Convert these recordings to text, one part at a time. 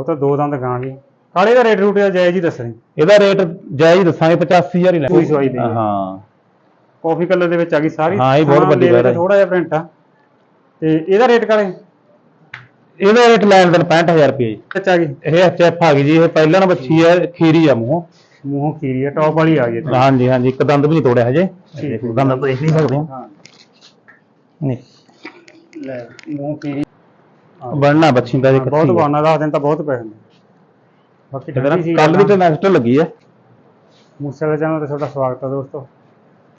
ਉਹ ਤਾਂ ਦੋ ਦੰਦ ਗਾਂ ਗਈ ਕਾਲੇ ਦਾ ਰੇਟ ਰੂਟ ਜਾਇਜ਼ ਹੀ ਦੱਸਣੀ। ਇਹਦਾ ਰੇਟ ਜਾਇਜ਼ ਹੀ ਦੱਸਾਂਗੇ 85000 ਹੀ ਸੂਈ ਸਵਾਈ ਦੀ। ਹੈ। ਹਾਂ ਕਾਫੀ ਕਲਰ ਦੇ ਵਿੱਚ ਆ ਗਈ ਸਾਰੀ। ਹਾਂ, ਇਹ ਬਹੁਤ ਵੱਡੀ ਵੈਰਾਇਟੀ। ਥੋੜਾ ਜਿਹਾ ਪ੍ਰਿੰਟ ਆ। ਤੇ ਇਹਦਾ ਰੇਟ ਕਾਲੇ ਇਹਦਾ ਰੇਟ ਲੈਣ ਦੇਣ 65000 ਰੁਪਏ ਜੀ। ਗਈ? ਇਹ ਐਚਐਫ ਆ ਗਈ ਜੀ ਇਹ ਪਹਿਲਾਂ ਨਾ ਬੱਚੀ ਹੈ ਖੀਰੀ ਆ ਮੂੰਹੋਂ। ਮੂੰਹੋਂ ਖੀਰੀ ਆ ਟੌਪ ਵਾਲੀ ਆ ਗਈ ਇਹ। ਹਾਂਜੀ ਹਾਂਜੀ ਇੱਕ ਦੰਦ ਵੀ ਨਹੀਂ ਤੋੜਿਆ ਹਜੇ। ਠੀਕ ਦੇਖੋ ਦੰਦ ਦੇਖ ਨਹੀਂ ਸਕਦੇ ਹੋ। ਹਾਂ। ਨਹੀਂ ਲੈ ਮੂੰਹ ਖੀਰੀ ਬਣਨਾ ਬੱਚੀ ਦਾ ਜੇ ਬਹੁਤ ਬਾਨਾ ਦਾ ਦਿਨ ਤਾਂ ਬਹੁਤ ਪੈਸੇ ਨੇ ਬਾਕੀ ਠੰਡੀ ਸੀ ਕੱਲ ਵੀ ਤੇ ਨੈਕਸਟ ਲੱਗੀ ਹੈ ਮੂਸੇ ਵਾਲੇ ਚੈਨਲ ਤੇ ਤੁਹਾਡਾ ਸਵਾਗਤ ਹੈ ਦੋਸਤੋ।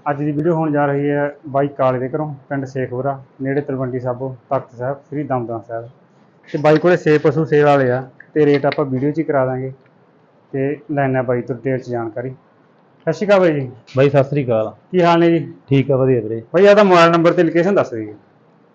ਅੱਜ ਦੀ ਵੀਡੀਓ ਹੋਣ ਜਾ ਰਹੀ ਹੈ ਬਾਈ ਕਾਲੇ ਦੇ ਘਰੋਂ ਪਿੰਡ ਸ਼ੇਖਪੁਰਾ ਨੇੜੇ ਤਲਵੰਡੀ ਸਾਬੋ ਤਖਤ ਸਾਹਿਬ ਸ੍ਰੀ ਦਮਦਮ ਸਾਹਿਬ। ਤੇ ਬਾਈ ਕੋਲੇ ਸੇ ਪਸ਼ੂ ਸੇਲ ਵਾਲੇ ਆ ਤੇ ਰੇਟ ਆਪਾਂ ਵੀਡੀਓ 'ਚ ਹੀ ਕਰਾ ਦਾਂਗੇ। ਤੇ ਲੈਣਾ ਬਾਈ ਤੋਂ ਡਿਟੇਲ 'ਚ ਜਾਣਕਾਰੀ। ਸਤਿ ਸ਼੍ਰੀ ਅਕਾਲ ਬਾਈ ਜੀ। ਬਾਈ ਸਤਿ ਸ੍ਰੀ ਅਕਾਲ। ਕੀ ਹਾਲ ਨੇ ਜੀ? ਠੀਕ ਆ ਵਧੀਆ ਵੀਰੇ। ਬਾਈ ਆਦਾ ਮੋਬਾਈਲ ਨੰਬਰ ਤੇ ਲੋਕੇਸ਼ਨ ਦੱਸ ਦਈਏ।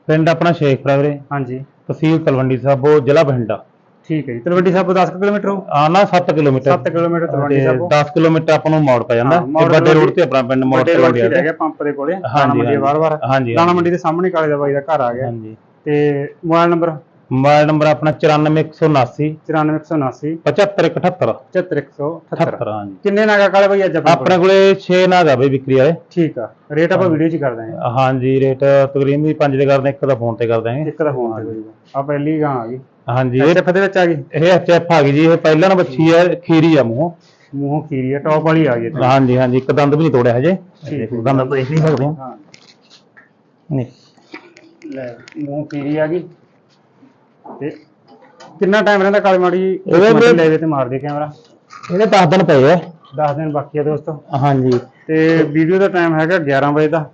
ਪਿੰਡ ਆਪਣਾ ਸ਼ੇਖਪੁਰਾ ਵੀਰੇ। ਹਾਂਜੀ। ਤਹਿਸੀਲ ਤਲਵੰਡੀ ਸਾਬੋ ਜ਼ਿਲ੍ਹਾ ਬਠਿੰਡਾ। ਠੀਕ ਹੈ ਜੀ। ਤਲਵੰਡੀ ਸਾਬੋ 10 ਕਿਲੋਮੀਟਰ ਹੋ? ਆ ਨਾ 7 kilometre. 7 kilometre Talwandi Sabo 10 kilometre ਆਪਾਂ ਨੂੰ ਮੋੜ ਪੈ ਜਾਂਦਾ। ਤੇ ਵੱਡੇ ਰੋਡ ਤੇ ਆਪਣਾ ਪਿੰਡ ਮੋੜ ਵੱਡੇ ਤੇ ਤੇ ਰਹਿ ਗਿਆ ਪੰਪ ਦੇ ਕੋਲੇ ਦਾਣਾ ਮੰਡੀ ਹਾਂਜੀ। ਦਾਣਾ ਮੰਡੀ ਦੇ ਸਾਹਮਣੇ ਕਾਲੇ ਦਾ ਬਾਈ ਦਾ ਘਰ ਆ ਗਿਆ। ਹਾਂਜੀ। ਤੇ ਮੋਬਾਈਲ ਨੰਬਰ? ਮੋਬਾਈਲ ਨੰਬਰ ਆਪਣਾ 94179 94179 75178 74178 78 ਹਾਂਜੀ। ਕਿੰਨੇ ਨਾਗਾ ਕਾਲੇ ਬਾਈ ਅੱਜ ਆਪਣੇ ਕੋਲ? ਆਪਣੇ ਕੋਲੇ 6 ਨਾਗ ਆ ਬਈ ਵਿਕਰੀ ਵਾਲੇ। ਠੀਕ ਆ। ਰੇਟ ਆਪਾਂ ਵੀਡੀਓ 'ਚ ਕਰ ਦਾਂਗੇ ਹਾਂਜੀ ਰੇਟ ਤਕਰੀਬਨ 5 ਦੇ ਕਰਦੇ ਇੱਕ ਦਾ ਫੋਨ ਤੇ ਕਰ ਦਾਂਗੇ ਇੱਕ ਦਾ ਫੋਨ ਤੇ ਆ ਪਹਿਲੀ ਗਾਂ ਆ ਗਈ। ਹਾਂਜੀ ਇਹ ਦੇ ਵਿੱਚ ਆ ਗਈ? ਇਹ ਐਚਐਫ ਆ ਗਈ ਜੀ। ਇਹ ਪਹਿਲਾਂ ਨਾ ਬੱਚੀ ਹੈ ਖੀਰੀ ਆ ਮੂੰਹੋਂ। ਮੂੰਹੋਂ ਖੀਰੀ ਆ ਟੌਪ ਵਾਲੀ ਆ ਗਈ। ਹਾਂਜੀ ਹਾਂਜੀ। ਇੱਕ ਦੰਦ ਵੀ ਨਹੀਂ ਤੋੜਿਆ ਹਜੇ। ਦੰਦ ਤਾਂ ਦੇਖ ਨਹੀਂ ਸਕਦੇ। ਹਾਂ। ਨਹੀਂ। ਲੈ ਮੂੰਹ ਖੀਰੀ ਆ ਗਈ। ਤੇ ਕਿੰਨਾ ਟਾਈਮ ਰਹਿੰਦਾ ਕਾਲੇ ਮਾੜੀ ਇਹਦੇ ਦੇ ਤੇ ਮਾਰ ਦੇ ਕੈਮਰਾ ਇਹਦੇ 10 ਦਿਨ ਪਏ ਆ। 10 ਦਿਨ ਬਾਕੀ ਆ ਦੋਸਤੋ। ਹਾਂਜੀ। ਤੇ ਵੀਡੀਓ ਦਾ ਟਾਈਮ ਹੈਗਾ 11 ਵਜੇ ਦਾ।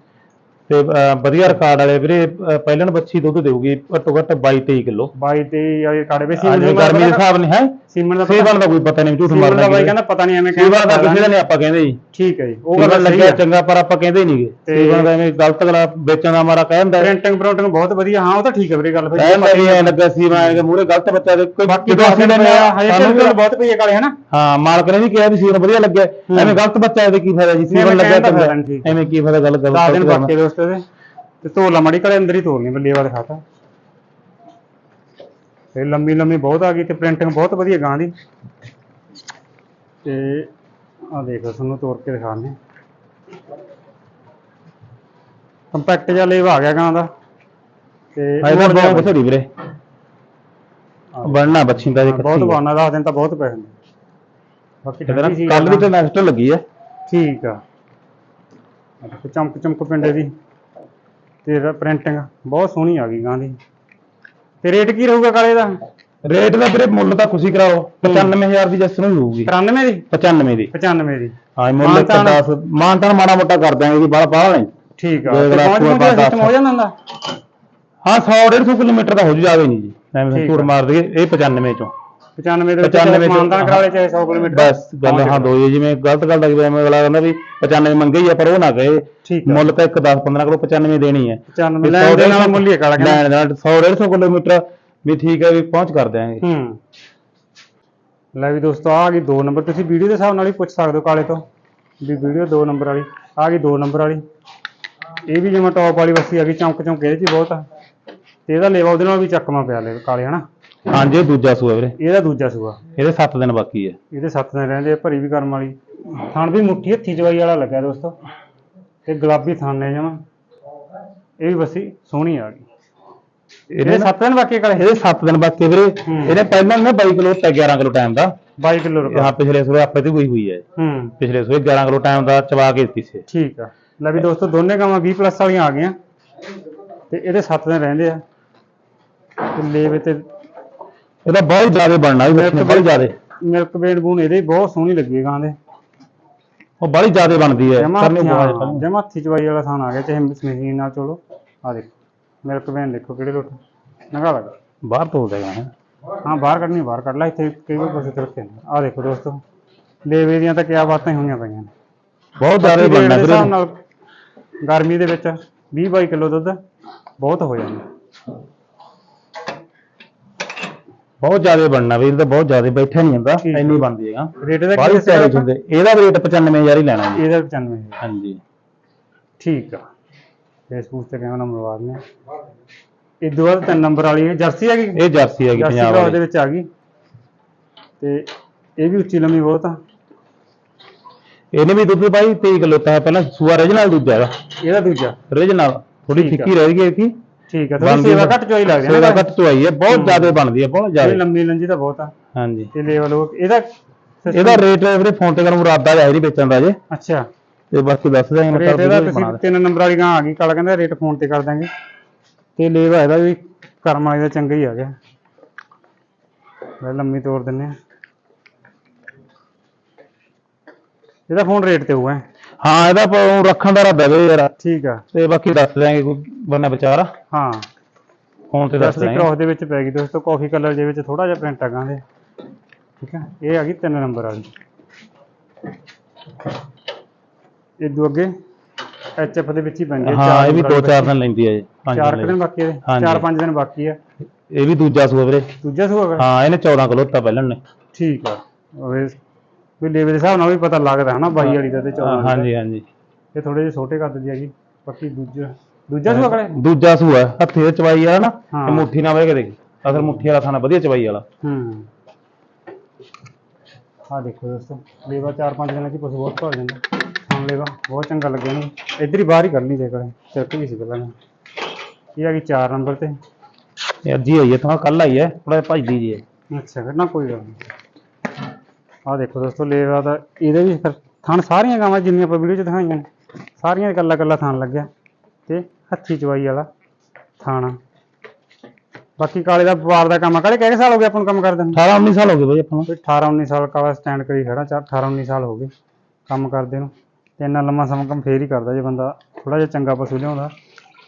ਤੇ ਵਧੀਆ ਰਿਕਾਰਡ ਵਾਲੇ ਵੀਰੇ ਪਹਿਲਾਂ ਨਾ ਬੱਚੀ ਦੁੱਧ ਦੇਊਗੀ ਘੱਟੋ ਘੱਟ 22 23 ਕਿਲੋ। 22 ਤੇ ਇਹ ਕਾੜੇ ਵੇ ਸੀਮਨ ਗਰਮੀ ਦੇ ਹਿਸਾਬ ਨਾਲ ਹੈ? ਸੀਮਨ ਦਾ ਸੇਵਨ ਦਾ ਕੋਈ ਪਤਾ ਨਹੀਂ ਝੂਠ ਸੀਮਨ ਮਾਰਦਾ ਦਾ ਬਾਈ ਕਹਿੰਦਾ ਪਤਾ ਨਹੀਂ ਐਵੇਂ ਸੇਵਨ ਦਾ ਕਿਸੇ ਦਾ ਨਹੀਂ ਆਪਾਂ ਕਹਿੰਦੇ ਜੀ ਠੀਕ ਹੈ ਜੀ ਉਹ ਗੱਲ ਲੱਗਿਆ ਹੈ। ਚੰਗਾ ਪਰ ਆਪਾਂ ਕਹਿੰਦੇ ਨਹੀਂਗੇ ਸੇਵਨ ਦਾ ਐਵੇਂ ਗਲਤ ਗਲਾ ਵੇਚਣ ਦਾ ਮਾਰਾ ਕਹਿੰਦਾ ਪ੍ਰਿੰਟਿੰਗ ਪ੍ਰਿੰਟਿੰਗ ਬਹੁਤ ਵਧੀਆ ਹਾਂ ਉਹ ਤਾਂ ਠੀਕ ਹੈ ਵੀਰੇ ਗੱਲ। ਭਾਈ ਕਹਿੰਦਾ ਵੀ ਐ ਲੱਗਾ ਸੀ ਮੈਂ ਕਿ ਮੂਰੇ ਗਲਤ ਬੱਚਾ ਦੇ ਕੋਈ ਬਾਕੀ ਲੈਂਦੇ ਆ ਹਜੇ ਤੇ ਬਹੁਤ ਪਈ ਹੈ ਕਾਲੇ ਹਨਾ ਹਾਂ ਮਾਲਕ ਨੇ ਵੀ ਕਿਹਾ ਵੀ ਸੀਵਨ ਵਧੀਆ ਲੱਗਿਆ। ਐਵੇਂ ਗਲਤ ਬੱਚਾ ਇਹਦੇ ਕੀ ਫਾਇਦਾ ਜੀ? ਨਹੀਂ, ਮੈਂ ਲੱਗਿਆ ਕਹਿੰਦਾ ਨਹੀਂ। ਐਵੇਂ ਕੀ ਫਾਇਦਾ ਗੱਲ ਦਸ ਦਿਨ ਗਲਤ ਬਾਕੀ ਦੋਸਤ। ਦੇ ਤੇ ਧੋਲਾ ਮੜੀ ਕਾਲੇ ਅੰਦਰ ਹੀ ਤੋਲਨੀ ਬੱਲੇ ਵਾਲੇ ਖਾਤਾ ਤੇ ਲੰਮੀ ਲੰਮੀ ਬਹੁਤ ਆ ਗਈ ਤੇ ਪ੍ਰਿੰਟਿੰਗ ਬਹੁਤ ਵਧੀਆ ਗਾਂ ਦੀ। ਤੇ ਆ ਦੇਖੋ ਤੁਹਾਨੂੰ ਤੋੜ ਕੇ ਦਿਖਾਉਂਦੇ ਕੰਪੈਕਟ ਜਿਹਾ ਲੇਵ ਆ ਗਿਆ ਗਾਂ ਦਾ। ਤੇ ਜਿਹਾ ਬਹੁਤ ਬਥੇਰੀ ਵੀਰੇ। ਬਣਨਾ ਬੱਚੀ ਦਾ ਜੇ ਬਹੁਤ ਬਾਨਾ ਦਾ ਦਿਨ ਤਾਂ ਬਹੁਤ ਪੈਸੇ ਨੇ ਬਾਕੀ ਕੱਲ ਵੀ ਤੇ ਨੈਕਸਟ ਲੱਗੀ ਹੈ ਠੀਕ ਆ। ਤੇ ਚਮਕ ਚਮਕ ਪਿੰਡੇ ਦੀ। ਤੇ ਪ੍ਰਿੰਟਿੰਗ ਬਹੁਤ ਸੋਹਣੀ ਆ ਗਈ ਗਾਂ ਦੀ। ਤੇ ਰੇਟ ਕੀ ਰਹੂਗਾ ਕਾਲੇ ਦਾ? ਰੇਟ ਦਾ ਵੀਰੇ ਮੁੱਲ ਤਾਂ ਖੁਸ਼ੀ ਕਰਾਓ। 95000 ਦੀ ਜੱਸ ਨੂੰ ਹੋਊਗੀ। 93 ਦੀ? 95 ਦੀ। 95 ਦੀ। ਹਾਂ ਮੁੱਲ ਮਾਨਤਾਨ- 10 ਮਾਨਤਾਨ ਮਾੜਾ ਮੋਟਾ ਕਰ ਦਿਆਂਗੇ ਜੀ ਬਾਹਲਾ ਬਾਹਲਾ ਨਹੀਂ। ਠੀਕ ਆ। ਤੇ ਪਹੁੰਚ ਪਹੁੰਚ ਸਿਸਟਮ ਹੋ ਜਾਂਦਾ ਹੁੰਦਾ? ਹਾਂ 100 150 ਕਿਲੋਮੀਟਰ ਦਾ ਹੋ ਜੂ ਜਾਵੇ ਨਹੀਂ ਜੀ। ਐਵੇਂ ਆ। ਮਾਰ ਦਈਏ ਇਹ 95 ਚੋਂ। 95 ਦੇ ਵਿੱਚ 95 ਚ- ਮਾਨਦਾਨ ਕਰਾ ਲੈ ਚਾਹੇ 100 ਕਿਲੋਮੀਟਰ। ਬਸ ਗੱਲ ਹਾਂ ਦੋ ਹੀ ਹੈ, ਜਿਵੇਂ ਗਲਤ ਗੱਲ ਦਾ ਜਿਵੇਂ ਐਵੇਂ ਅਗਲਾ ਕਹਿੰਦਾ ਵੀ 95 ਮੰਗੇ ਹੀ ਆ ਪਰ ਉਹ ਨਾ ਕਹੇ। ਠੀਕ ਆ। ਮੁੱਲ ਤਾਂ ਇੱਕ 10 15 ਕਿਲੋ 95 ਦੇਣੀ ਹੈ। 95 ਲੈਣ ਦੇ ਨਾਲ ਮੁੱਲ ਹੀ ਹੈ ਕਾਲਾ ਕਹਿੰਦਾ। ਲੈਣ ਦੇ ਨਾਲ 100 150 ਕਿਲੋਮੀਟਰ ਵੀ ਠੀਕ ਹੈ ਵੀ ਪਹੁੰਚ ਕਰ ਦਿਆਂਗੇ। ਹੂੰ। ਲੈ ਵੀ ਦੋਸਤੋ ਆ ਗਈ 2 ਨੰਬਰ। ਤੁਸੀਂ ਵੀਡੀਓ ਦੇ ਹਿਸਾਬ ਨਾਲ ਹੀ ਪੁੱਛ ਸਕਦੇ ਹੋ ਕਾਲੇ ਤੋਂ। ਵੀ ਵੀਡੀਓ 2 ਨੰਬਰ ਵਾਲੀ ਆ ਗਈ 2 ਨੰਬਰ ਵਾਲੀ। ਇਹ ਵੀ ਜਿਵੇਂ ਟੌਪ ਵਾਲੀ ਵਸੀ ਆ ਗਈ ਚੌਂਕ ਚੌਂਕ ਇਹਦੇ ਚ ਬਹੁਤ ਆ। ਤੇ ਇਹਦਾ ਲੇਵਾ ਉਹਦੇ ਨਾਲ ਵੀ ਚੱਕਮਾ ਪਿਆ ਲੈ ਕਾਲੇ ਹਨਾ? ਹਾਂਜੀ ਇਹ ਦੂਜਾ ਸੂਆ ਵੀਰੇ। ਇਹਦਾ ਦੂਜਾ ਸੂਆ। ਇਹਦੇ 7 ਦਿਨ ਬਾਕੀ ਹੈ ਇਹਦੇ ਸੱਤ ਦਿਨ ਰਹਿੰਦੇ ਆ, ਭਰੀ ਵੀ ਕਰਮ ਵਾਲੀ। ਥਣ ਵੀ ਮੁੱਠੀ ਹੱਥੀ ਚਵਾਈ ਵਾਲਾ ਲੱਗਾ ਦੋਸਤੋ। ਤੇ ਗੁਲਾਬੀ ਥਣ ਨੇ ਜਮਾ। ਇਹ ਵੀ ਵਸੀ ਸੋਹਣੀ ਆ ਗਈ। ਇਹਦੇ ਇਹਦੇ ਸੱਤ ਦਿਨ ਬਾਕੀ ਕਾਲੇ ਇਹਦੇ 7 ਦਿਨ ਬਾਕੀ ਵੀਰੇ। ਹੂੰ। ਇਹਨੇ ਪਹਿਲਾਂ ਨਾ 22 ਕਿਲੋ ਤੇ 11 ਕਿਲੋ ਟਾਈਮ ਦਾ। 22 ਕਿਲੋ ਰੁਪਏ। ਹਾਂ ਪਿਛਲੇ ਸੂਏ ਆਪੇ ਤੇ ਹੋਈ ਹੋਈ ਹੈ ਹੂੰ। ਪਿਛਲੇ ਸੂਏ 11 ਕਿਲੋ ਟਾਈਮ ਦਾ ਚਵਾ ਕੇ ਦਿੱਤੀ ਸੀ। ਠੀਕ ਆ। ਲੈ ਵੀ ਦੋਸਤੋ ਦੋਨੇ ਗਾਵਾਂ 20 ਪਲੱਸ ਵਾਲੀਆਂ ਆ ਗਈਆਂ। ਤੇ ਇਹਦੇ 7 ਦਿਨ ਰਹਿੰਦੇ ਆ। ਤੇ ਲੇਵੇ ਤੇ ਇਹਦਾ ਬਹੁਤ ਜ਼ਿਆਦਾ ਬਣਨਾ ਵੀ ਬੱਚੇ ਬਹੁਤ ਜ਼ਿਆਦਾ। ਮਿਲਕ ਵੇਡ ਬੂਨ ਇਹਦੇ ਬਹੁਤ ਸੋਹਣੀ ਲੱਗੀ ਗਾਂ ਦੇ। ਉਹ ਬੜੀ ਜ਼ਿਆਦਾ ਬਣਦੀ ਹੈ ਕਰਨੀ ਬਹੁਤ ਜਮਾ ਹੱਥੀ ਚਵਾਈ ਵਾਲਾ ਥਾਨ ਆ ਗਿਆ ਚਾਹੇ ਮਸ਼ੀਨ ਨਾਲ ਚੋਲੋ। ਆ ਦੇਖੋ ਮਿਲਕ ਵੇਨ ਦੇਖੋ ਕਿਹੜੇ ਲੋਟ ਨਗਾ ਲਗਾ ਬਾਹਰ ਤੋਂ ਦੇਗਾ ਹੈ ਹਾਂ ਬਾਹਰ ਕੱਢਣੀ ਬਾਹਰ ਕੱਢ ਲੈ ਇੱਥੇ ਕਈ ਵਾਰ ਕੁਛ ਰੱਖੇ ਆ। ਦੇਖੋ ਦੋਸਤੋ ਲੇਵੇ ਦੀਆਂ ਤਾਂ ਕਿਆ ਬਾਤਾਂ ਹੋਈਆਂ ਪਈਆਂ ਨੇ। ਬਹੁਤ ਜ਼ਿਆਦਾ ਬਣਨਾ ਦੇ ਵੀਰੇ। ਨਾਲ ਗਰਮੀ ਦੇ ਵਿੱਚ 20 22 ਕਿਲੋ ਦੁੱਧ ਬਹੁਤ ਹੋ ਜਾਂਦਾ। ਬਹੁਤ ਜ਼ਿਆਦਾ ਬਣਨਾ ਵੀਰ ਤਾਂ ਬਹੁਤ ਜ਼ਿਆਦਾ ਬੈਠਿਆ ਨਹੀਂ ਹੈ। ਇੰਨੀ ਬਣਦੀ ਹੈਗਾ। ਰੇਟ ਦਾ ਕੀ ਹਿਸਾਬ ਹੁੰਦੇ ਇਹਦਾ ਵੀ ਰੇਟ 95000 ਹੀ ਲੈਣਾ ਜੀ। ਇਹਦਾ 95 ਹੈ ਹਾਂਜੀ। ਠੀਕ ਆ। ਫੇਸਬੁੱਕ ਤੇ ਕਹਿੰਦਾ ਨੰਬਰ ਵਾਦ ਨੇ ਇਹ ਦੋ ਬਾਅਦ ਤਿੰਨ ਨੰਬਰ ਵਾਲੀ ਹੈ ਜਰਸੀ ਹੈਗੀ ਇਹ ਜਰਸੀ ਹੈਗੀ ਪੰਜਾਬ ਕ੍ਰਾਸ ਦੇ ਵਾਲੀ ਵਿੱਚ ਆ ਗਈ। ਤੇ ਇਹ ਵੀ ਉੱਚੀ ਲੰਮੀ ਬਹੁਤ ਆ। ਇਹਨੇ ਵੀ ਦੁੱਧ ਬਾਈ 23 ਕਿਲੋ ਤਾਂ ਪਹਿਲਾਂ ਸੂਆ ਰੀਜਨਲ ਦੂਜਾ ਹੈਗਾ ਇਹਦਾ ਦੂਜਾ। ਰੀਜਨਲ ਥੋੜੀ। ਫਿੱਕੀ ਰਹਿ ਗਈ ਇਹਦੀ। ਠੀਕ ਆ ਥੋੜੀ ਸੇਵਾ ਘੱਟ ਚੋਈ ਲੱਗਦੀ ਹੈ ਸੇਵਾ ਘੱਟ ਚੁਆਈ ਹੈ ਬਹੁਤ ਜ਼ਿਆਦਾ ਬਣਦੀ ਹੈ ਬਹੁਤ ਇਹ ਜ਼ਿਆਦਾ ਲੰਮੀ ਲੰਜੀ ਤਾਂ ਬਹੁਤ ਆ। ਹਾਂਜੀ। ਤੇ ਲੈਵਲ ਉਹ ਇਹਦਾ system- ਇਹਦਾ ਰੇਟ ਵੀਰੇ ਫੋਨ ਤੇ ਕਰਨ ਮੁਰਾਦਾ ਹੈ ਨਹੀਂ ਵੇਚਣ ਦਾ ਜੇ। ਅੱਛਾ। ਤੇ ਬਾਕੀ ਦੱਸ ਦਾਂਗੇ ਮੈਂ ਰੇਟ ਇਹਦਾ ਤੁਸੀਂ ਤਿੰਨ ਨੰਬਰ ਵਾਲੀ ਗਾਂ ਆ ਗਈ ਕਾਲਾ ਕਹਿੰਦਾ ਰੇਟ ਫੋਨ ਤੇ ਕਰ ਦਾਂਗੇ ਤੇ ਲੇਵਾ ਇਹਦਾ ਵੀ ਕਰਮ ਵਾਲੀ ਦਾ ਚੰਗਾ ਹੀ ਆ ਗਿਆ। ਮੈਂ ਲੰਮੀ ਤੋੜ ਦਿੰਨੇ ਆ। ਇਹਦਾ ਫੋਨ ਰੇਟ ਤੇ ਹੋਊਗਾ ਹਾਂ ਇਹਦਾ ਪ- ਉਹ ਰੱਖਣ ਦਾ ਇਰਾਦਾ ਵੇ ਯਾਰ। ਠੀਕ ਆ। ਤੇ ਬਾਕੀ ਦੱਸ ਦਾਂਗੇ ਕੋਈ ਬੰਨਾ ਵਿਚਾਰਾ। ਹਾਂ। ਫੋਨ ਤੇ ਦੱਸ ਦਸ ਦੀ ਦਾਂਗੇ ਕ੍ਰੋਸ ਦੇ ਵਿੱਚ ਪੈ ਗਈ ਦੋਸਤੋ ਕਾਫੀ ਕਲਰ ਦੇ ਵਿੱਚ ਥੋੜਾ ਜਿਹਾ ਪ੍ਰਿੰਟ ਆ ਗਾਂ ਦੇ ਠੀਕ ਆ? ਇਹ ਆ ਗਈ ਤਿੰਨ ਨੰਬਰ ਵਾਲੀ। ਇਹ ਦੋ ਅੱਗੇ ਐਚਐਫ ਦੇ ਵਿੱਚ ਹੀ ਪੈਂਦੀ ਹੈ ਹਾਂ ਚਾਰ ਇਹ ਵੀ ਨੰਬਰ 2-4 ਦਿਨ ਲੈਂਦੀ ਹੈ ਜੀ ਪੰਜ ਚਾਰ ਦਿਨ ਬਾਕੀ ਹੈ ਹਾਂਜੀ। ਚਾਰ ਪੰਜ ਦਿਨ ਬਾਕੀ ਹੈ ਇਹ ਵੀ ਦੂਜਾ ਸੂਆ ਵੀਰੇ। ਦੂਜਾ ਸੂਆ? ਹਾਂ ਇਹਨੇ 14 ਕਿਲੋ ਤਾਂ ਪਹਿਲਾਂ ਨੇ ਠੀਕ ਆ। ਉਹ ਵੀ ਲੇਵੇ ਦੇ ਹਿਸਾਬ ਨਾਲ ਵੀ ਪਤਾ ਲੱਗਦਾ ਹਨਾ ਬਾਈ ਵਾਲੀ ਦਾ ਤੇ 14 ਵਾਲੀ ਦਾ। ਹਾਂਜੀ ਹਾਂਜੀ। ਇਹ ਥੋੜੇ ਜਿਹੇ ਛੋਟੇ ਕੱਦ ਦੀ ਹੈਗੀ ਬਾਕੀ ਦੂਜਾ ਦੂਜਾ ਸੂਆ ਕਲੇ ਦੂਜਾ ਸੂਆ ਹੱਥੀ ਦੇ ਚਵਾਈ ਵਾਲਾ ਨਾ ਹਾਂ। ਤੇ ਮੁੱਠੀ ਨਾਲ ਵੇਖ ਕੇ ਦੇਖੀ। ਅਸਲ ਮੁੱਠੀ ਵਾਲਾ ਥਾਣਾ ਵਧੀਆ ਚਵਾਈ ਵਾਲਾ। ਹੂੰ। ਆ ਦੇਖੋ ਦੋਸਤੋ ਲੇਵਾ ਚਾਰ ਪੰਜ ਦਿਨਾਂ ਚ ਹੀ ਪਸ਼ੂ ਬਹੁਤ ਭਰ ਜਾਂਦਾ ਹੁਣ ਲੇਵਾ ਬਹੁਤ ਚੰਗਾ ਲੱਗਿਆ ਨੂੰ ਇੱਧਰ ਹੀ ਬਾਹਰ ਹੀ ਕਰ ਲਈ ਜੇ ਕੋਲੇ ਚੱਕ ਗਈ ਸੀ ਪਹਿਲਾਂ। ਮੈਂ। ਇਹ ਆ ਗਈ 4 ਨੰਬਰ ਤੇ। ਇਹ ਅੱਜ ਹੀ ਹੋਈ ਹੈ ਤਾਂ ਕੱਲ ਆਈ ਹੈ ਥੋੜਾ ਜਿਹਾ ਭਜਦੀ ਜੀ ਹੈ ਅੱਛਾ ਫਿਰ ਨਾ ਕੋਈ ਗੱਲ ਨਹੀਂ ਆ ਦੇਖੋ ਦੋਸਤੋ ਲੇਵਾ ਦਾ ਇਹਦੇ ਵੀ ਫਿਰ ਥਣ ਸਾਰੀਆਂ ਗਾਵਾਂ ਜਿੰਨੀਆਂ ਆਪਾਂ ਵੀਡੀਓ 'ਚ ਦਿਖਾਈਆਂ ਨੇ ਸਾਰੀਆਂ ਇਕੱਲਾ ਇਕੱਲਾ ਥਣ ਲੱਗਿਆ ਤੇ ਹੱਥੀ ਚਵਾਈ ਵਾਲਾ ਥਾਣਾ ਬਾਕੀ ਕਾਲੇ ਦਾ ਵਪਾਰ ਦਾ ਕੰਮ ਆ। ਕਾਲੇ ਕਿਹੜੇ ਸਾਲ ਹੋ ਗਏ ਆਪਾਂ ਨੂੰ ਕੰਮ ਕਰਦੇ ਨੂੰ? 18 19 ਸਾਲ ਹੋ ਗਏ ਬਈ ਆਪਾਂ ਨੂੰ। ਕੋਈ 18 19 ਸਾਲ ਕਾਲਾ ਸਟੈਂਡ ਕਰੀ ਖੜਾ ਚਾਰ 18 19 ਸਾਲ ਹੋ ਗਏ ਕੰਮ ਕਰਦੇ ਨੂੰ। ਤੇ ਇੰਨਾ ਲੰਮਾ ਸਮਾਂ ਕੰਮ ਫੇਰ ਹੀ ਕਰਦਾ ਜੇ ਬੰਦਾ ਥੋੜਾ ਜਿਹਾ ਚੰਗਾ ਪਸ਼ੂ ਲਿਆਉਂਦਾ।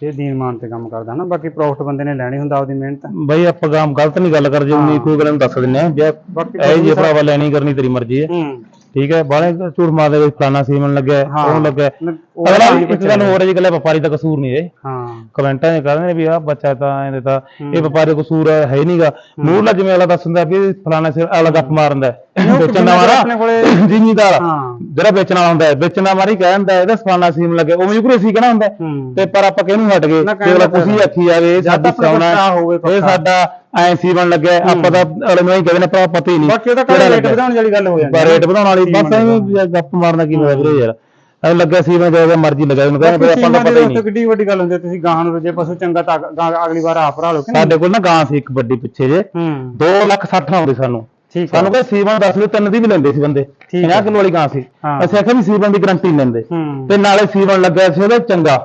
ਤੇ ਦੀਨ ਮਾਨ ਤੇ ਕੰਮ ਕਰਦਾ ਨਾ ਬਾਕੀ ਪ੍ਰੋਫਿਟ ਬੰਦੇ ਨੇ ਲੈਣੀ ਹੁੰਦਾ ਆਪਦੀ ਮਿਹਨਤ। ਬਈ ਆਪਾਂ ਗਾਮ ਗਲਤ ਨਹੀਂ ਗੱਲ ਕਰ ਜੇ ਉਨੀ ਕੋਈ ਗੱਲ ਨੂੰ ਦੱਸ ਦਿੰਨੇ ਆ ਜੇ ਬਾਕੀ ਇਹ ਜੇ ਭਰਾਵਾ ਲੈਣੀ ਕਰਨੀ ਤੇਰੀ ਮਰਜ਼ੀ ਹੈ। ਹੂੰ। ਠੀਕ ਹੈ ਬਾਲੇ ਝੂਠ ਮਾਰਦੇ ਕੋਈ ਫਲਾਣਾ ਸੀਮਨ ਲੱਗਿਆ ਹੈ, ਹਾਂ। ਉਹ ਲੱਗਿਆ ਹੈ। ਨ- ਉਹ ਅਗਲਾ ਤਾਂ ਹੀ ਇੱਕ ਗੱਲ ਹੋਰ ਹੈ ਜੀ ਗੱਲ ਵਪਾਰੀ ਦਾ ਕਸੂਰ ਨਹੀਂ ਹੈ ਹਾਂ ਕਮੈਂਟਾਂ 'ਚ ਕਹਿੰਦੇ ਨੇ ਵੀ ਆਹ ਬੱਚਾ ਤਾਂ ਇਹਦੇ ਤਾਂ। ਇਹ ਵਪਾਰੀ ਦਾ ਕਸੂਰ ਹੈ ਹੀ ਨਹੀਂਗਾ ਮੂਰਲਾ ਜਿਵੇਂ ਵਾਲਾ ਦੱਸ ਦਿੰਦਾ ਵੀ ਇਹ ਫਲਾਣਾ ਸਿਰ ਅਗਲਾ ਗੱਪ ਮਾਰਦਾ ਹੈ ਵੇਚਣ ਦਾ ਮਾਰਾ ਆਪਣੇ ਕੋਲੇ- ਜ਼ਿਮੀਦਾਰ ਹਾਂ ਜਿਹੜਾ ਵੇਚਣ ਵਾਲਾ ਹੁੰਦਾ ਹੈ ਵੇਚਣ ਦਾ ਮਾਰੀ ਕਹਿੰਦਾ ਇਹਦਾ ਫਲਾਣਾ ਸੀਮ ਲੱਗੇ ਉਵੇਂ ਹੀ ਸੀ ਕਹਿਣਾ ਹੁੰਦਾ ਹੈ। ਹੂੰ ਤੇ ਪਰ ਆਪਾਂ ਕਿਹਨੂੰ ਹਟ ਗਏ ਨਾ ਕਹਿਣ ਅਗਲਾ ਦਾ ਫਾਇਦਾ। ਆਖੀ ਜਾਵੇ ਇਹ ਸਾਡੀ ਆਪਣੇ ਕੋਲ ਸੌਣਾ ਪੱਕਾ ਹੋਵੇ ਇਹ ਪੱਕਾ। ਸਾਡਾ ਐ ਸੀਵਨ ਲੱਗਿਆ ਆਪਾਂ ਤਾਂ ਅਗਲੇ ਨੂੰ ਹੀ ਕਹਿੰਦੇ ਨੇ ਭਰਾ ਪਤਾ ਹੀ ਨਹੀਂ ਬਾਕੀ ਉਹਦਾ ਕਾਲੇ ਰੇਟ। ਵਧਾਉਣ ਵਾਲੀ ਗੱਲ ਹੋ ਜਾਂਦੀ ਪਰ ਰੇਟ ਵਧਾਉਣ ਵਾਲੀ ਬਸ ਐਵੇਂ ਗੱਪ ਮਾਰਨਾ ਕੀ ਹੋਇਆ ਵੀਰੇ ਯਾਰ। ਐ ਲੱਗਿਆ ਸੀਵਨ ਜਿਹੜਾ ਮਰਜ਼ੀ ਲੱਗਾ ਉਹਨੂੰ ਕਹਿੰਦੇ ਆਪਾਂ ਨੂੰ ਪਤਾ ਹੀ ਦੀ ਨਹੀਂ। ਕਿੱਡੀ ਵੱਡੀ ਗੱਲ ਹੁੰਦੀ ਹੈ ਤੁਸੀਂ ਗਾਹਾਂ ਨੂੰ ਜੇ ਪਸ਼ੂ ਚੰਗਾ ਤਾਂ ਅਗਲੀ ਵਾਰ ਆਪ ਭਰਾ ਲਓ ਸਾਡੇ ਕੋਲ ਨਾ ਗਾਂ ਸੀ ਇੱਕ ਵੱਡੀ ਪਿੱਛੇ ਜੇ। ਹੂੰ। 2 ਲੱਖ 60 ਨਾ ਆਉਂਦੇ ਸਾਨੂੰ। ਸਾਨੂੰ ਕੋਈ ਸੀਵਨ ਦੱਸ ਦਿਓ ਤਿੰਨ ਦੀ ਵੀ ਲੈਂਦੇ ਸੀ ਬੰਦੇ। ਠੀਕ 50 ਕਿਲੋ ਵਾਲੀ ਗਾਂ ਸੀ। ਅਸੀਂ ਆਖਿਆ ਵੀ ਸੀਵਨ ਦੀ ਗਰੰਟੀ ਲੈਂਦੇ। ਤੇ ਨਾਲੇ ਸੀਵਨ ਲੱਗਿਆ ਸੀ ਉਹਦਾ ਚੰਗਾ।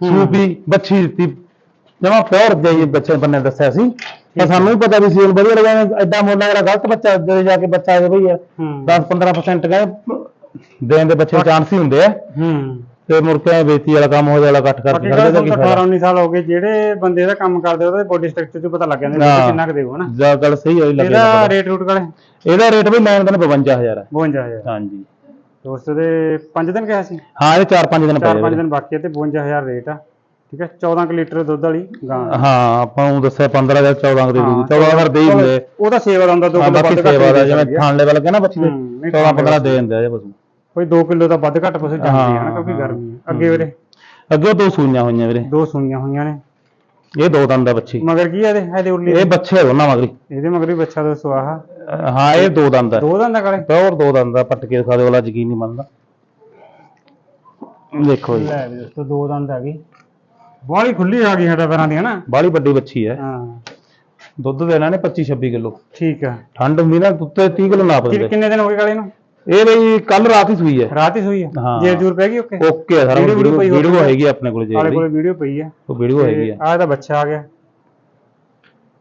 ਸੂਪੀ ਬੱਚੀ ਦਿੱਤੀ। ਜਮਾ ਪਿਓਰ ਦੇ ਬੱਚੇ ਬੰਨੇ ਦੱਸਿਆ ਸੀ। ਤਾਂ ਸਾਨੂੰ ਵੀ ਪਤਾ ਵੀ ਸੀਵਨ ਵਧੀਆ ਲੱਗਿਆ ਐਡਾ ਮੁੱਲ ਅਗਲਾ ਗਲਤ ਬੱਚਾ ਦੇ ਜਾ ਕੇ ਬੱਚਾ ਗਿਆ ਭਈ ਹੂੰ। 10-15% ਕਹਿੰਦੇ ਦੇਣ ਦੇ ਬੱਚੇ ਚਾਂਸ ਹੀ ਹੁੰਦੇ ਆ। ਹੂੰ। ਤੇ ਮੁੜ ਕੇ ਵੇਤੀ ਵਾਲਾ ਕੰਮ ਹੋ ਜਾਲਾ ਬਾਕੀ ਕਰਕੇ ਖੜਦੇ ਤੁਹਾਨੂੰ 18 19 ਸਾਲ ਹੋ ਗਏ ਜਿਹੜੇ ਬੰਦੇ ਦਾ ਕੰਮ ਕਰਦੇ ਉਹਦੇ ਬੋਡੀ ਸਟਰਕਚਰ ਚ ਪਤਾ ਲੱਗ ਜਾਂਦਾ। ਕਿੰਨਾ ਕੁ ਦੇਊ ਹਨਾ। ਜਾ ਗੱਲ ਸਹੀ ਹੋਈ ਲੱਗੇ ਇਹਦਾ ਰੇਟ ਰੂਟ ਕਾਲੇ ਇਹਦਾ ਰੇਟ ਵੀ ਲੈਣ ਦਾ 52000 ਹੈ 52000 ਹਾਂਜੀ। ਦੋਸਤ ਦੇ 5 ਦਿਨ ਕਿਹਾ ਸੀ? ਹਾਂ ਇਹ 4-5 ਦਿਨ ਪੈ 4-5 ਜਾਵੇ ਦਿਨ ਬਾਕੀ ਤੇ 52000 ਰੇਟ ਆ। ਠੀਕ ਹੈ 14 ਕੁ ਲੀਟਰ ਦੁੱਧ ਵਾਲੀ ਗਾਂ। ਆ। ਹਾਂ ਆਪਾਂ ਨੂੰ ਦੱਸਿਆ 15 ਜਾਂ 14 ਦੇ ਦੂਗੀ। 14 ਦੇ ਹੀ ਹੁੰਦੇ। ਉਹਦਾ ਸੇਵਾ ਦਾ ਹੁੰਦਾ 2 ਹਾਂ ਕਿਲੋ ਬਾਕੀ ਵੱਧ ਘੱਟ ਸੇਵਾ ਦਾ ਜਿਵੇਂ ਆ। ਥਾਣ ਲੈਵਲ ਕਹਿੰਦਾ ਬੱਚੇ ਦੇ ਹੂੰ, ਨਹੀਂ 14 15 ਦੇ ਦਿੰਦੇ ਆ ਜੇ ਪਸ਼ੂ। ਕੋਈ 2 ਕਿਲੋ ਦਾ ਵੱਧ ਘੱਟ ਪਸ਼ੂ ਜਾਂਦੀ ਹੈ ਨਾ ਹਾਂ, ਕਿਉਂਕਿ ਹਾਂ। ਗਰਮੀ ਹੈ ਅੱਗੇ ਵੀਰੇ? ਅੱਗੇ ਦੋ ਸੂਈਆਂ ਹੋਈਆਂ ਵੀਰੇ। ਦੋ ਸੂਈਆਂ ਹੋਈਆਂ ਨੇ। ਇਹ ਦੋ ਦੰਦ ਦਾ ਬੱਚੀ। ਮਗਰ ਕੀ ਆ ਇਹਦੇ? ਇਹਦੇ ਉਰਲੀ ਇਹ ਬੱਚੇ ਦੋਨਾਂ ਮਗਰੀ। ਇਹਦੇ ਮਗਰ ਵੀ ਬੱਚਾ ਦੋ ਸੁਆਹਾ ਅਹ ਹਾਂ ਇਹ ਦੋ ਦੰਦ ਹੈ ਦੋ ਦੰਦਾਂ ਕਾਲੇ? ਪਿਓਰ ਦੋ ਦੰਦ ਦਾ ਪੱਟ ਕੇ ਦਿਖਾ ਦੇ ਵਾਲਾ ਯਕੀਨ ਨਹੀਂ ਮੰਨਦਾ। ਦੇਖੋ ਜੀ। ਲੈ ਵੀ ਦੋਸਤੋ ਦੋ ਦੰਦ ਆ ਗਈ ਬਾਹਲੀ ਖੁੱਲੀ ਆ ਗਈ ਸਾਡਾ ਪੈਰਾਂ ਦੀ ਹਨਾ ਬਾਲੀ ਵੱਡੀ ਬੱਚੀ ਹੈ। ਹਾਂ। ਦੁੱਧ ਦੇਣਾ ਨੇ 25 26 ਕਿਲੋ। ਠੀਕ ਆ। ਠੰਡ ਹੁੰਦੀ ਨਾ ਦੁੱਧ ਤੇ 30 ਕਿਲੋ ਨਾਪ ਦਿੰਦੇ। ਕਿੰਨੇ ਦਿਨ ਹੋ ਗਏ ਕਾਲੇ ਨੂੰ? ਇਹ ਬਈ ਕੱਲ ਰਾਤ ਹੀ ਸੂਈ ਹੈ। ਰਾਤ ਹੀ ਸੋਈ ਹਾਂ। ਜੇ ਜੂਰ ਪੈ ਗਈ ਓਕੇ। ਓਕੇ ਸਾਰਾ ਵੀਡੀਓ ਹੈ। ਹੈਗੀ ਆਪਣੇ ਕੋਲ ਜੇ ਆਲੇ ਕੋਲੇ ਵੀਡੀਓ ਪਈ ਆ। ਉਹ ਵੀਡੀਓ ਹੈਗੀ ਆ। ਆ ਬੱਚਾ ਆ ਗਿਆ।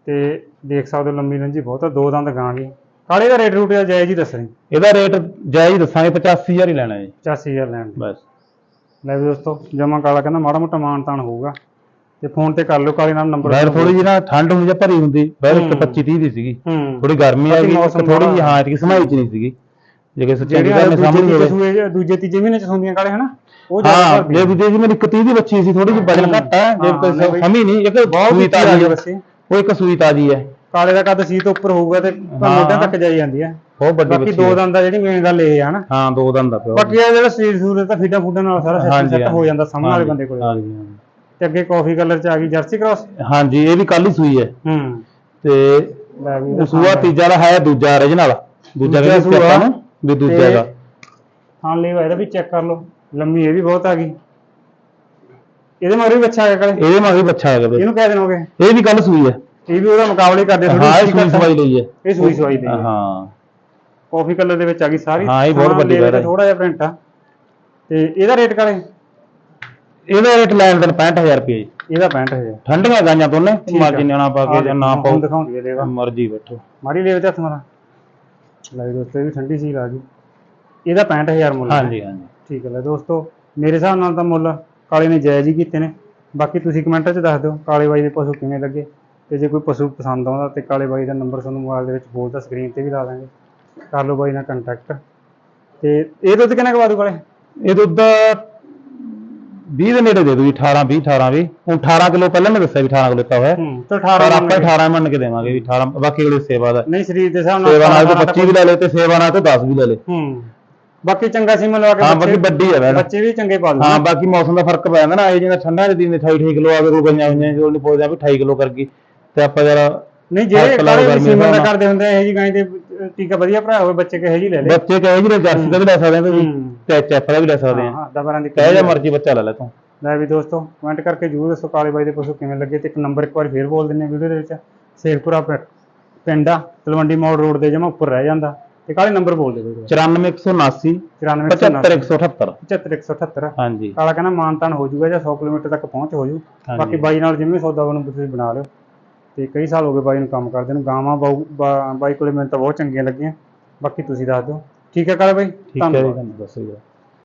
ਤੇ ਦੇਖ ਸਕਦੇ ਹੋ ਲੰਮੀ ਲੰਜੀ ਬਹੁਤ ਆ ਦੋ ਦੰਦ ਗਾਂ ਗਈ ਕਾਲੇ ਦਾ ਰੇਟ ਰੂਟ ਜਾਇਜ਼ ਹੀ ਦੱਸਣੀ। ਇਹਦਾ ਰੇਟ ਜਾਇਜ਼ ਦੱਸਾਂਗੇ 85000 ਹੀ ਲੈਣਾ ਹੈ 85000 ਲੈਣ। ਬਸ। ਲੈ ਵੀ ਦੋਸਤੋ ਜਮਾ ਕਾਲਾ ਕਹਿੰਦਾ ਮਾੜਾ ਮੋਟਾ ਮਾਨ ਤਾਨ ਹੋਊਗਾ। ਤੇ ਫੋਨ ਤੇ ਕਰ ਲਿਓ ਕਾਲੇ ਨਾਲ ਨੰਬਰ ਬਾਹਰ ਥੋੜੀ ਜਿਹੀ ਨਾ ਠੰਡ ਹੁੰਦੀ ਜਾਂ ਭਰੀ ਹੁੰਦੀ ਹੂੰ। 25 30 ਦੀ ਸੀਗੀ। ਹੂੰ। ਥੋੜੀ ਗਰਮੀ ਆ ਗਈ ਥੋੜੀ ਜਿਹੀ ਹਾਂ ਇਤਕੀ ਸਮਾਈ ਚ ਨਹੀਂ ਸੀਗੀ। ਜੇ ਕਿਸੇ ਚੰਗੀ ਜਿਹੜੀਆਂ ਗੱਲ ਸਾਹਮਣੇ ਤੀਜੇ ਹੋਵੇ। ਦੂਜੇ ਤੀਜੇ ਮਹੀਨੇ ਚ ਹੁੰਦੀਆਂ ਕਾਲੇ ਹਨਾ? ਉਹ ਹਾਂ। ਜੇ ਦੂਜੇ ਜੀ ਮੇਰੀ ਇੱਕ 30 ਦੀ ਬੱਚੀ ਸੀ ਥੋੜੀ ਜਿਹੀ ਵਜਨ। ਘੱਟ ਹੈ ਜੇ। ਸਮੀ ਨਹੀਂ ਇੱਕ ਬਹੁਤ ਆ ਤਾਜੀ ਹੈ ਉਹ ਇੱਕ ਸੂਈ ਤਾਜੀ ਹੈ ਕਾਲੇ ਦਾ ਕੱਦ ਸੀ ਤੋਂ ਉੱਪਰ ਹੋਊਗਾ ਤੇ ਹਾਂ। ਮੋਢਿਆਂ ਤੱਕ ਜਾਈ ਜਾਂਦੀ ਆ। ਬਹੁਤ ਵੱਡੀ ਬਾਕੀ ਬੱਚੀ ਦੋ ਹੈ। ਦੰਦ ਦਾ ਜਿਹੜੀ ਮੇਨ ਗੱਲ ਇਹ ਆ ਹਨਾ ਹਾਂ ਦੋ ਦੰਦ ਦਾ ਪਿਓ। ਬਾਕੀ ਇਹ ਜਿਹੜਾ ਸਰੀਰ ਸੂਰ ਤਾਂ ਫੀਡਾ ਫੂਡਾ ਨਾਲ ਸਾਰਾ ਸਿਸਟਮ ਸੈੱਟ ਹੋ ਜਾਂਦਾ ਸਾਹਮਣੇ ਵਾਲੇ ਬੰਦੇ ਕੋਲ। ਹਾਂਜੀ ਹਾਂਜੀ। ਤੇ ਅੱਗੇ ਕਾਫੀ ਕਲਰ ਚ ਆ ਗਈ ਜਰਸੀ ਕ੍ਰਾਸ ਹਾਂਜੀ ਇਹ ਵੀ ਕੱਲ ਹੀ ਸੂਈ ਹੈ। ਹੂੰ। ਤੇ ਲੈ ਵੀ ਉਹ ਸੂਆ ਤੀਜਾ ਵਾਲਾ ਹੈ ਦੂਜਾ origignal ਦੂਜਾ ਦੂਜਾ ਵੀ ਸੂਆ। ਆਪਾਂ ਨੂੰ ਵੀ ਦੂਜਾ ਦਾ ਹਾਂ ਲੈ ਇਹਦਾ ਵੀ ਚੈੱਕ ਕਰ ਲਓ। ਲੰਮੀ ਇਹ ਵੀ ਬਹੁਤ ਆ ਗਈ। ਇਹਦੇ ਮਗਰ ਵੀ ਬੱਚਾ ਆ ਗਿਆ ਕਾਲੇ ਇਹਦੇ ਮਾ ਵੀ ਬੱਚਾ ਗਿਆ ਬਈ। ਇਹਨੂੰ ਕਹਿ ਦੇਣ ਹੋਗੇ ਇਹ ਵੀ ਕੱਲ ਸੂਈ ਹੈ। ਇਹ ਵੀ ਉਹਦਾ ਮੁਕਾਬਲੇ ਕਰਦੇ ਥੋੜੀ ਹਾਂ ਇਹ ਸੂਈ ਸਵਾਈ ਲਈ ਹੈ। ਇਹ ਸੂਈ ਸਵਾਈ ਦੀ ਹੈ। ਹਾਂ। ਕਾਫੀ ਕਲਰ ਦੇ ਵਿੱਚ ਆ ਗਈ ਸਾਰੀ। ਹਾਂ, ਇਹ ਬਹੁਤ ਵੱਡੀ ਹੈ। ਥੋੜਾ ਜਿਹਾ ਪ੍ਰਿੰਟ ਆ। ਤੇ ਇਹਦਾ ਰੇਟ ਕਾਲੇ ਇਹਦਾ ਰੇਟ ਲੈਣ ਦੇਣ 65000 ਰੁਪਏ ਇਹਦਾ 65 ਹੈ ਠੰਡੀਆਂ ਗਾਈਆਂ ਦੋਨੇ ਠੀਕ ਮਰਜ਼ੀ ਆ। ਨਿਆਣਾ ਪਾ ਕੇ ਜਾਂ ਨਾ ਪਾਓ। ਦਿਖਾਉਂਦੀ ਦੇਗਾ ਮਰਜ਼ੀ ਬੈਠੋ। ਮਾਰੀ ਲੈ ਤੇ ਹੱਥ ਮਾਰਾ। ਲੈ ਦੋਸਤੋ ਇਹ ਵੀ ਠੰਡੀ ਸੀ ਆ ਗਈ। ਇਹਦਾ 65000 ਮੁੱਲ। ਹਾਂਜੀ ਹਾਂਜੀ। ਠੀਕ ਹੈ ਦੋਸਤੋ ਮੇਰੇ ਹਿਸਾਬ ਨਾਲ ਤਾਂ ਮੁੱਲ ਕਾਲੇ ਨੇ ਜਾਇਜ਼ ਹੀ ਕੀਤੇ ਨੇ। ਬਾਕੀ ਤੁਸੀਂ ਕਮੈਂਟਾਂ 'ਚ ਦੱਸ ਦਿਓ ਕਾਲੇ ਬਾਈ ਦੇ ਪਸ਼ੂ ਕਿਵੇਂ ਲੱਗੇ। ਤੇ ਜੇ ਕੋਈ ਪਸ਼ੂ ਪਸੰਦ ਆਉਂਦਾ ਤੇ ਕਾਲੇ ਬਾਈ ਦਾ ਨੰਬਰ ਤੁਹਾਨੂੰ ਮੋਬਾਈਲ ਦੇ ਵਿੱਚ ਬੋਲਦਾ ਸਕਰੀਨ ਤੇ ਵੀ ਲਾ ਦਾਂਗੇ। ਕਰ ਲਓ ਬਾਈ ਨਾਲ ਕੰਟੈਕਟ ਤੇ ਇਹ ਦੁੱਧ ਕਿੰਨਾ ਕਵਾ ਦੂ ਕਾਲੇ? ਇਹ ਦੁੱਧ 20 ਦੇ ਨੇੜੇ ਦੇ ਦੂ ਜੀ 18 20 18 20 ਹੁਣ 18 ਕਿਲੋ ਪਹਿਲਾਂ ਮੈਂ ਦੱਸਿਆ ਵੀ 18 ਕਿਲੋ ਦਿੱਤਾ ਹੋਇਆ ਹੂੰ ਤੇ ਪਰ 18 ਆਪਾਂ 18 ਮੰਨ ਕੇ ਦੇਵਾਂਗੇ ਵੀ 18 ਬਾਕੀ ਕੋਲੇ ਸੇਵਾ ਦਾ। ਨਹੀਂ ਸਰੀਰ ਦੇ ਹਿਸਾਬ ਨਾਲ ਸੇਵਾ ਨਾਲ ਤਾਂ 18 25 ਵੀ ਲੈ ਲੈ ਤੇ ਸੇਵਾ ਨਾਲ ਤਾਂ 10 ਵੀ ਲੈ ਲੈ ਹੂੰ ਬਾਕੀ ਚੰਗਾ ਸੀ ਲਵਾ ਕੇ ਹਾਂ ਬਾਕੀ ਵੱਡੀ ਹੈ ਵੈਸੇ ਬੱਚੇ ਵੀ ਚੰਗੇ ਪਾ ਹਾਂ ਬਾਕੀ ਮੌਸਮ ਦਾ ਫ਼ਰਕ ਪੈ ਜਾਂਦਾ ਨਾ ਇਹ ਜਿਵੇਂ ਠੰਡਾ ਦੇ ਦਿਨ 28 28 ਕਿਲੋ ਆਵੇ ਕੋਈ ਗਈਆਂ ਹੋਈਆਂ ਜੋ ਨਹੀਂ ਪੁੱਛਦਾ ਵੀ 28 ਕਿਲੋ ਕਰ ਗਈ। ਤੇ ਆਪਾਂ ਜਰਾ ਨਹੀਂ ਜਿਹੜੇ ਕਾਲੇ ਸੀਮਨ ਦਾ। ਕਰਦੇ ਹੁੰਦੇ ਇਹ ਜੀ ਗਾਂ ਦੇ ਟੀਕਾ ਵਧੀਆ ਭਰਾ ਹੋਵੇ ਬੱਚੇ ਕਹੇ ਜੀ ਲੈ ਲੈ ਬੱਚੇ ਕਹੇ ਜਿਹੜੇ ਜਰਸੀ ਦਾ ਵੀ ਲੈ ਸਕਦੇ ਆ ਤੁਸੀਂ। ਤੇ ਚੈਪ ਦਾ ਵੀ ਲੈ ਸਕਦੇ ਆ। ਹਾਂ ਦਾ ਬਰਾਂ ਦੀ ਕਹੇ ਜਾਂ ਮਰਜ਼ੀ ਬੱਚਾ ਲੈ ਲੈ ਤੂੰ। ਲੈ ਵੀ ਦੋਸਤੋ ਕਮੈਂਟ ਕਰਕੇ ਜਰੂਰ ਦੱਸੋ ਕਾਲੇ ਬਾਈ ਦੇ ਪਸ਼ੂ ਕਿਵੇਂ ਲੱਗੇ ਤੇ ਇੱਕ ਨੰਬਰ ਇੱਕ ਵਾਰ ਫੇਰ ਬੋਲ ਦਿੰਨੇ ਵੀਡੀਓ ਦੇ ਵਿੱਚ। ਸੇਖਪੁਰਾ ਪਿੰਡ ਆ ਤਲਵੰਡੀ ਮੋੜ ਰੋਡ ਦੇ ਜਮਾ ਉੱਪਰ ਰਹਿ ਜਾਂਦਾ। ਤੇ ਕਾਲੇ ਨੰਬਰ ਬੋਲ ਦੇ ਵੀਡੀਓ 94179 94 75178 75178 ਹਾਂਜੀ। ਕਾਲਾ ਕਹਿੰਦਾ ਮਾਨਤਾਨ ਹੋ ਜਾਊਗਾ ਜਾਂ 100 ਕਿਲੋਮੀਟਰ ਤੱਕ ਪਹੁੰਚ ਹੋ ਜੂ। ਬਾਕੀ ਬਾਈ ਨਾਲ ਜਿਵੇਂ ਸੌਦਾ ਬਣੂ ਤੁਸੀਂ ਬਣਾ ਲਿਓ। ਤੇ ਕਈ ਸਾਲ ਹੋ ਗਏ ਬਾਈ ਨੂੰ ਕੰਮ ਕਰਦੇ ਨੂੰ। ਗਾਵਾਂ ਬਾਈ ਕੋਲੇ ਮੈਨੂੰ ਤਾਂ ਬਹੁਤ ਚੰਗੀਆਂ ਲੱਗੀਆਂ। ਬਾਕੀ ਤੁਸੀਂ ਦੱਸ ਦਿਓ। ਠੀਕ ਹੈ ਕਾਲੇ ਬਾਈ? ਠੀਕ ਹੈ ਜੀ ਤੁਹਾਨੂੰ ਦੱਸੋ ਜੀ